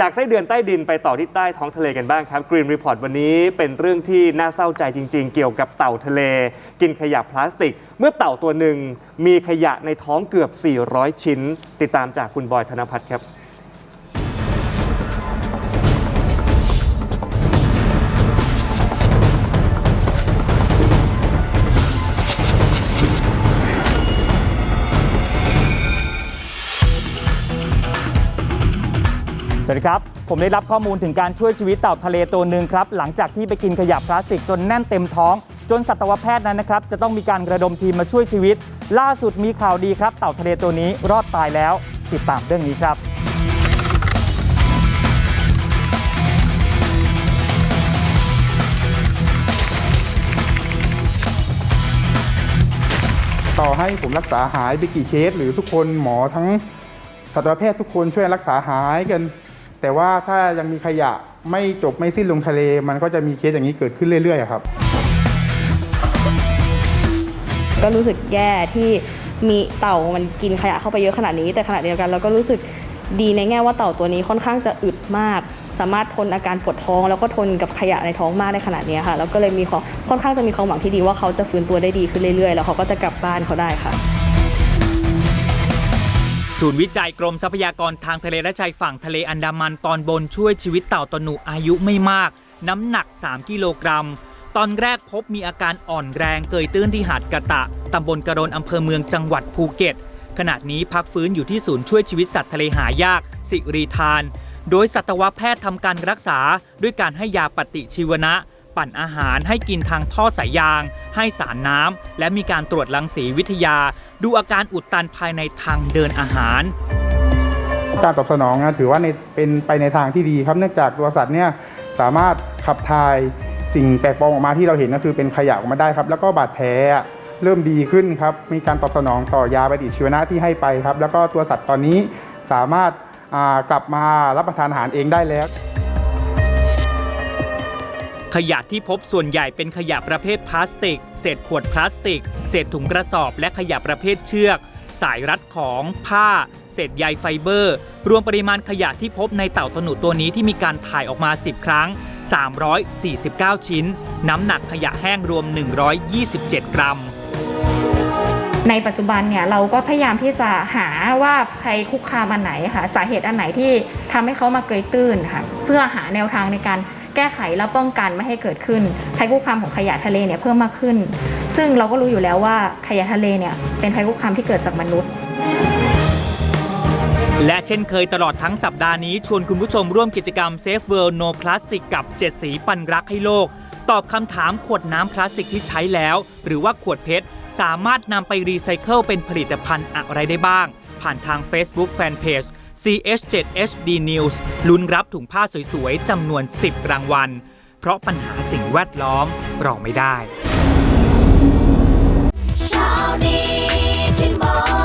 จากไส้เดือนใต้ดินไปต่อที่ใต้ท้องทะเลกันบ้างครับ Green Report วันนี้เป็นเรื่องที่น่าเศร้าใจจริง ๆ เกี่ยวกับเต่าทะเล กินขยะพลาสติก เมื่อเต่าตัวหนึ่งมีขยะในท้องเกือบ 400 ชิ้น ติดตามจากคุณบอยธนพัฒน์ครับ สวัสดีครับ ผมได้รับข้อมูลถึงการช่วยชีวิตเต่าทะเลตัวหนึ่งครับ หลังจากที่ไปกินขยะพลาสติกจนแน่นเต็มท้อง จนสัตวแพทย์นั้นนะครับ จะต้องมีการระดมทีมมาช่วยชีวิต ล่าสุดมีข่าวดีครับ เต่าทะเลตัวนี้รอดตายแล้ว ติดตามเรื่องนี้ครับต่อให้ผมรักษาหายไปกี่เคสหรือทุกคนหมอทั้งสัตวแพทย์ทุกคนช่วยรักษาหายกัน แต่ว่าถ้ายังมีขยะไม่จบไม่สิ้นลงทะเล มันก็จะมีเคสอย่างนี้เกิดขึ้นเรื่อยๆครับ ก็รู้สึกแย่ที่มีเต่ามันกินขยะเข้าไปเยอะขนาดนี้ แต่ขณะเดียวกันเราก็รู้สึกดีในแง่ว่าเต่าตัวนี้ค่อนข้างจะอึดมาก สามารถทนอาการปวดท้อง แล้วก็ทนกับขยะในท้องมากในขนาดนี้ค่ะแล้วก็เลยมีความค่อนข้างจะมีความหวังที่ดีว่าเขาจะฟื้นตัวได้ดีขึ้นเรื่อยๆ แล้วเขาก็จะกลับบ้านเขาได้ค่ะ ศูนย์วิจัยกรมทรัพยากรทางทะเลและชายฝั่งทะเลอันดามันตอนบนช่วยชีวิตเต่าตะหนุอายุไม่มาก น้ำหนัก 3 กิโลกรัม ตอนแรกพบมีอาการอ่อนแรงเกยตื้นที่หาดกะตะตำบลกระโดนอำเภอเมืองจังหวัดภูเก็ต ขณะนี้พักฟื้นอยู่ที่ศูนย์ช่วยชีวิตสัตว์ทะเลหายาก สิริทาน โดยสัตวแพทย์ทำการรักษา ด้วยการให้ยาปฏิชีวนะ ปั่นอาหารให้กินทางท่อสายยาง ให้สารน้ำและมีการตรวจรังสีวิทยา ดูอาการอุดตันภายในทางเดินอาหาร การตอบสนองนะถือว่าในเป็นไปในทางที่ดีครับเนื่องจากตัวสัตว์เนี่ยสามารถขับถ่ายสิ่งแปลกปลอมออกมาที่เราเห็นก็คือเป็นขยะออกมาได้ครับ แล้วก็บาดแผลเริ่มดีขึ้นครับ มีการตอบสนองต่อยาปฏิชีวนะที่ให้ไปครับ แล้วก็ตัวสัตว์ตอนนี้สามารถกลับมารับประทานอาหารเองได้แล้ว ขยะที่พบส่วนใหญ่เป็นขยะประเภทพลาสติก เศษขวดพลาสติก เศษถุงกระสอบ และขยะประเภทเชือก สายรัดของ ผ้า เศษใยไฟเบอร์ รวมปริมาณขยะที่พบในเต่าตะหนุตัวนี้ที่มีการถ่ายออกมา 10 ครั้ง 349 ชิ้น น้ำหนักขยะแห้งรวม 127 กรัมในปัจจุบันเนี่ยเราก็พยายามที่จะหาว่าภัยคุกคามอันไหนค่ะสาเหตุอันไหนที่ทำให้เขามาเกยตื้นค่ะเพื่อหาแนวทางในการ แก้ไขและป้องกันไม่ให้เกิดขึ้นภัยคุกคามของขยะทะเลเนี่ยเพิ่มมากขึ้น ซึ่งเราก็รู้อยู่แล้วว่าขยะทะเลเนี่ยเป็นภัยคุกคามที่เกิดจากมนุษย์ และเช่นเคยตลอดทั้งสัปดาห์นี้ ชวนคุณผู้ชมร่วมกิจกรรม Safe World No Plastic กับ 7 สีปันรักให้โลก ตอบคำถามขวดน้ำพลาสติกที่ใช้แล้ว หรือว่าขวดเพชรสามารถนำไปรีไซเคิลเป็นผลิตภัณฑ์อะไรได้บ้าง ผ่านทาง Facebook Fanpage CH7HD News ลุ้นรับถุงผ้าสวยๆจำนวน 10 รางวัล เพราะปัญหาสิ่งแวดล้อมรอไม่ได้ เช้านี้ฉันบอก